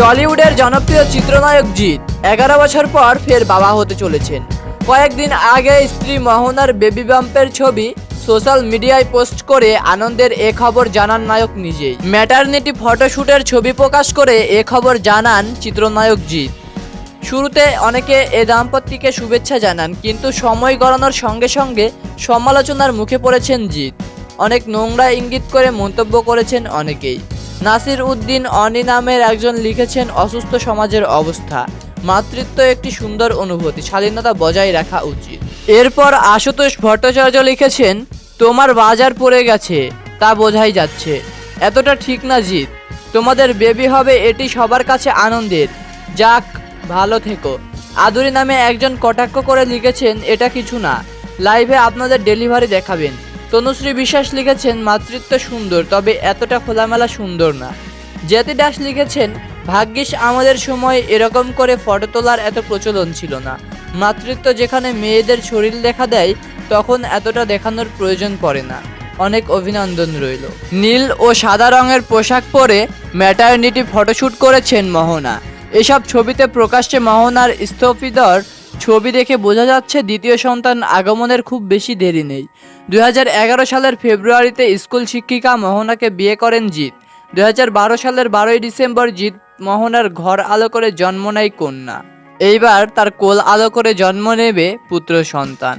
টলিউডের জনপ্রিয় চিত্রনায়ক জিৎ। এগারো বছর পর ফের বাবা হতে চলেছেন। কয়েকদিন আগে স্ত্রী মোহনার বেবি বাম্পের ছবি সোশ্যাল মিডিয়ায় পোস্ট করে আনন্দের এ খবর জানান নায়ক নিজেই। ম্যাটারনিটি ফটোশ্যুটের ছবি প্রকাশ করে এ খবর জানান চিত্রনায়ক জিৎ। শুরুতে অনেকে এ দাম্পত্যকে শুভেচ্ছা জানান, কিন্তু সময় গড়ানোর সঙ্গে সঙ্গে সমালোচনার মুখে পড়েছেন জিৎ। অনেক নোংরা ইঙ্গিত করে মন্তব্য করেছেন অনেকেই। নাসির উদ্দিন অনি নামের একজন লিখেছেন, অসুস্থ সমাজের অবস্থা। মাতৃত্ব একটি সুন্দর অনুভূতি, স্বাধীনতা বজায় রাখা উচিত। এরপর আশুতোষ ভট্টাচার্য লিখেছেন, তোমার বাজার পড়ে গেছে, তা বোঝাই যাচ্ছে। এতটা ঠিক না জিৎ। তোমাদের বেবি হবে, এটি সবার কাছে আনন্দের। যাক, ভালো থেকো। আদুরি নামে একজন কটাক্ষ করে লিখেছেন, এটা কিছু না। লাইভে আপনাদের ডেলিভারি দেখাবেন। তনুশ্রী বিশ্বাস লিখেছেন, মাতৃত্ব সুন্দর, তবে এতটা খোলামেলা সুন্দর না। জ্যোতি দাস লিখেছেন, ভাগ্যিস আমাদের সময় এরকম করে ফটো তোলার এত প্রচলন ছিল না। মাতৃত্ব যেখানে মেয়েদের শরীর দেখা দেয়, তখন এতটা দেখানোর প্রয়োজন পড়ে না। অনেক অভিনন্দন রইল। নীল ও সাদা রঙের পোশাক পরে ম্যাটারনিটি ফটোশ্যুট করেছেন মোহনা। এসব ছবিতে প্রকাশ্যে মোহনার স্থপিদর ছবি দেখে বোঝা যাচ্ছে দ্বিতীয় সন্তান আগমনের খুব বেশি দেরি নেই। দু হাজার এগারো সালের ফেব্রুয়ারিতে স্কুল শিক্ষিকা মোহনাকে বিয়ে করেন জিৎ। দুই হাজার বারো সালের বারোই ডিসেম্বর জিৎ মোহনার ঘর আলো করে জন্ম নেয় কন্যা। এইবার তার কোল আলো করে জন্ম নেবে পুত্র সন্তান।